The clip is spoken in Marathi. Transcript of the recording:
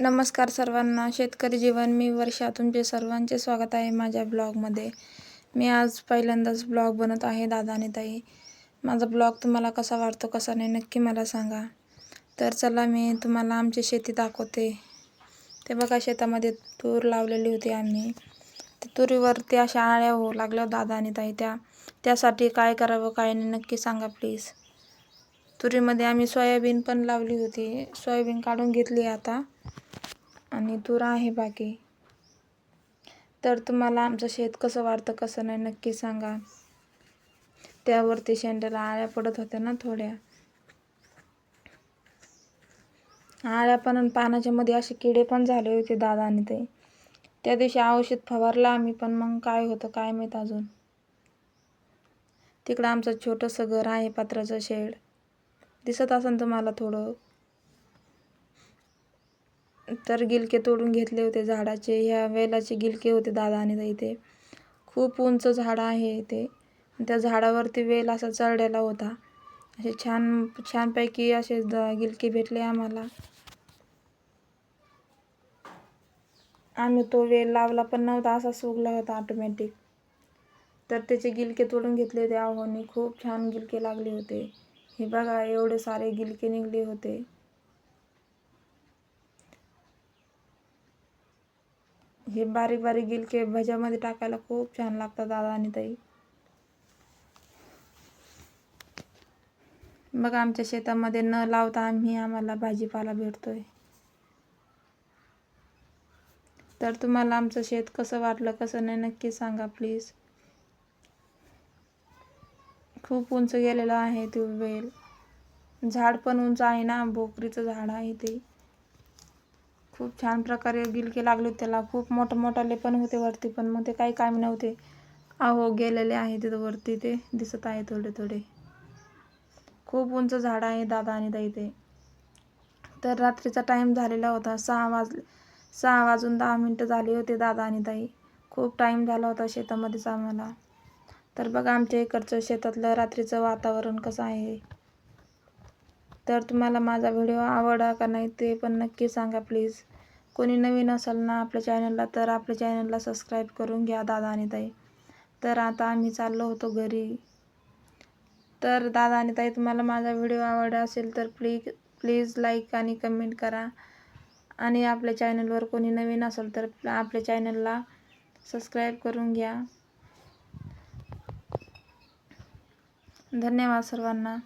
नमस्कार सर्वांना. शेतकरी जीवन मी वर्षा. तुमचे सर्वांचे स्वागत आहे माझ्या ब्लॉगमध्ये. मी आज पहिल्यांदाच ब्लॉग बनत आहे दादा आणि ताई. माझा ब्लॉग तुम्हाला कसा वाटतो कसा नाही नक्की मला सांगा. तर चला मी तुम्हाला आमची शेती दाखवते. ते बघा शेतामध्ये तूर लावलेली होती आम्ही. त्या तुरीवरती अशा आळ्या होऊ लागल्या दादा आणि ताई त्या. त्यासाठी काय करावं काय नाही नक्की सांगा प्लीज. तुरीमध्ये आम्ही सोयाबीन पण लावली होती. सोयाबीन काढून घेतली आता. आणि दूर आहे बाकी. तर तुम्हाला आमचं शेत कसं वाढतं कसं नाही नक्की सांगा. त्यावरती शेंड्याला आळ्या पडत होत्या ना थोड्या. आळ्या पण पानाच्या मध्ये असे किडे पण झाले होते दादाने आणि ते त्या दिवशी औषध फवारलं आम्ही पण मग काय होतं काय माहीत अजून. तिकडं आमचं छोटंसं घर आहे पात्राचं शेड. दिसत असेल तुम्हाला थोडं. तर गिलके तोडून घेतले होते झाडाचे. ह्या वेलाचे गिलके होते दादा आणि इथे खूप उंच झाड आहे ते. त्या झाडावरती वेल असा चढलेला होता. असे छान छानपैकी असे द गिलके भेटले आम्हाला. आम्ही तो वेल लावला पण नव्हता असा सुगला होता ऑटोमॅटिक तर त्याचे गिलके तोडून घेतले होते. आव्हाने खूप छान गिलके लागले होते. हे बघा एवढे सारे गिलके निघले होते. हे बारीक बारीक गिलके भज्यामध्ये टाकायला खूप छान लागतात दादा आणि ताई. मग आमच्या शेतामध्ये न लावता आम्ही आम्हाला भाजीपाला भेटतोय. तर तुम्हाला आमचं शेत कसं वाटलं कसं नाही नक्की सांगा प्लीज खूप उंच गेलेलं आहे ते वेल. झाड पण उंच आहे ना भोकरीचं झाड आहे ते. खूप छान प्रकारे गिलके लागले होते त्याला. खूप मोठं मोठाले पण होते वरती पण मग ते काही काम नव्हते. अहो गेलेले आहे तिथं वरती ते. दिसत आहे थोडे थोडे. खूप उंच झाड आहे दादा आणि दाई ते. तर रात्रीचा टाईम झालेला होता. सहा वाजले सहा वाजून दहा मिनटं झाली होते दादा आणि ताई. खूप टाईम झाला होता शेतामध्येच आम्हाला. तर बघा आमच्या इकडचं शेतातलं रात्रीचं वातावरण कसं आहे. तर तुम्हाला माझा व्हिडिओ आवडला का नाही ते पण नक्की सांगा प्लीज. कोणी नवीन असाल ना आपल्या चॅनलला तर आपल्या चॅनलला सबस्क्राईब करून घ्या दादा आणि ताई. तर आता आम्ही चाललो होतो घरी. तर दादा आणि ताई तुम्हाला माझा व्हिडिओ आवडला असेल तर प्लीज प्लीज लाईक आणि कमेंट करा. आणि आपल्या चॅनलवर कोणी नवीन असेल तर आपल्या चॅनलला सबस्क्राईब करून घ्या. धन्यवाद सर्वांना.